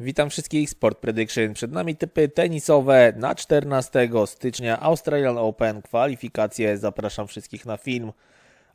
Witam wszystkich, Sport Prediction. Przed nami typy tenisowe na 14 stycznia Australian Open, kwalifikacje. Zapraszam wszystkich na film.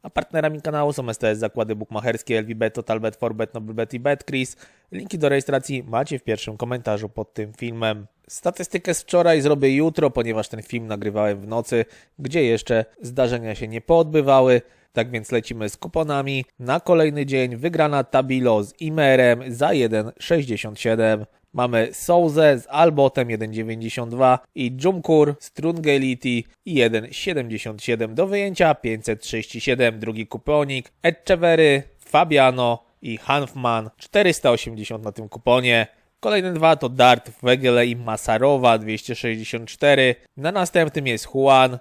A partnerami kanału są STS Zakłady Bukmacherskie, LVBet, TotalBet, Forbet, NobleBet i BetCris. Linki do rejestracji macie w pierwszym komentarzu pod tym filmem. Statystykę z wczoraj zrobię jutro, ponieważ ten film nagrywałem w nocy, gdzie jeszcze zdarzenia się nie poodbywały. Tak więc lecimy z kuponami. Na kolejny dzień wygrana Tabilo z Imerem za 1,67. Mamy Souzę z Albotem 1,92 i Jumkur z Trungeliti i 1,77 do wyjęcia 537. Drugi kuponik Etchevery, Fabiano i Hanfman 480 na tym kuponie. Kolejne dwa to Dart, Wegele i Masarowa 264. Na następnym jest Juan,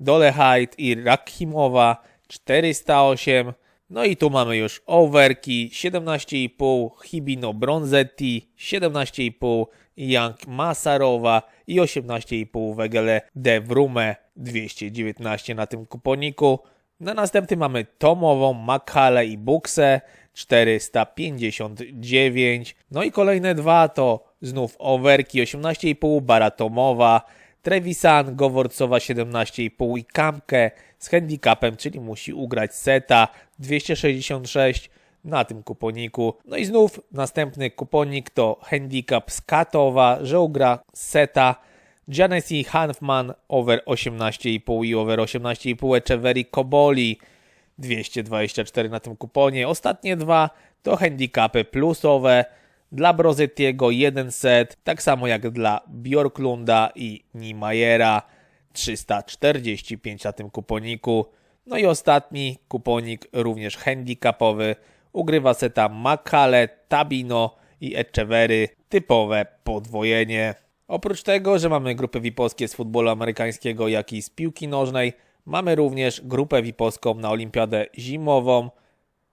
Dolehide i Rakhimowa 408. No i tu mamy już Overki 17,5, Hibino Bronzetti 17,5, Young Masarowa i 18,5 Wegele De Vrume 219 na tym kuponiku. Na następnym mamy Tomową, Makale i Buksę 459. No i kolejne dwa to znów Overki 18,5, Baratomowa, Trevisan, Goworcowa 17,5 i Kamkę z handicapem, czyli musi ugrać seta 266 na tym kuponiku. No i znów następny kuponik to handicap z Katowa, że ugra seta Janesi Hanfman over 18,5 i over 18,5 Echeverry Koboli 224 na tym kuponie. Ostatnie dwa to handicapy plusowe. Dla Brozettiego jeden set, tak samo jak dla Bjorklunda i Niemajera 345 na tym kuponiku. No i ostatni kuponik, również handicapowy, ugrywa seta Makale, Tabino i Echevery, typowe podwojenie. Oprócz tego, że mamy grupy VIP-owskie z futbolu amerykańskiego, jak i z piłki nożnej, mamy również grupę VIP-owską na olimpiadę zimową.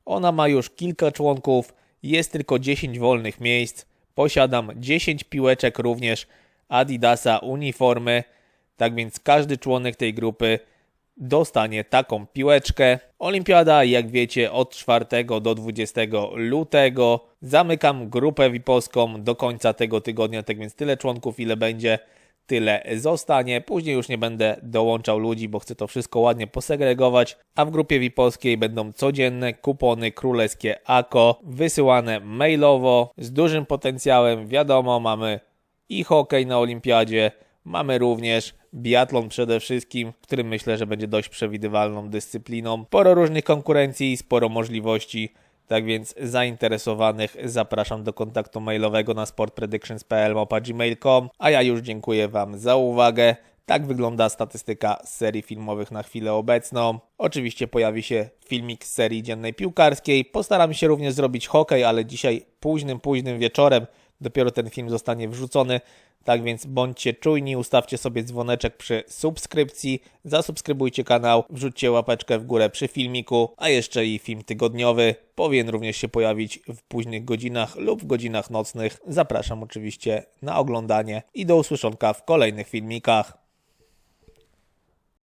Ona ma już kilka członków, jest tylko 10 wolnych miejsc. Posiadam 10 piłeczek również Adidasa uniformy. Tak więc każdy członek tej grupy dostanie taką piłeczkę. Olimpiada, jak wiecie, od 4 do 20 lutego. Zamykam grupę VIP-owską do końca tego tygodnia, tak więc tyle członków, ile będzie, tyle zostanie. Później już nie będę dołączał ludzi, bo chcę to wszystko ładnie posegregować. A w grupie VIP-owskiej będą codzienne kupony królewskie AKO wysyłane mailowo z dużym potencjałem. Wiadomo, mamy i hokej na olimpiadzie, mamy również biatlon przede wszystkim, który myślę, że będzie dość przewidywalną dyscypliną. Sporo różnych konkurencji, sporo możliwości. Tak więc zainteresowanych zapraszam do kontaktu mailowego na sportpredictions.pl.gmail.com A ja już dziękuję Wam za uwagę. Tak wygląda statystyka serii filmowych na chwilę obecną. Oczywiście pojawi się filmik z serii dziennej piłkarskiej. Postaram się również zrobić hokej, ale dzisiaj późnym, późnym wieczorem dopiero ten film zostanie wrzucony. Tak więc bądźcie czujni, ustawcie sobie dzwoneczek przy subskrypcji, zasubskrybujcie kanał, wrzućcie łapeczkę w górę przy filmiku, a jeszcze i film tygodniowy powinien również się pojawić w późnych godzinach lub w godzinach nocnych. Zapraszam oczywiście na oglądanie i do usłyszonka w kolejnych filmikach.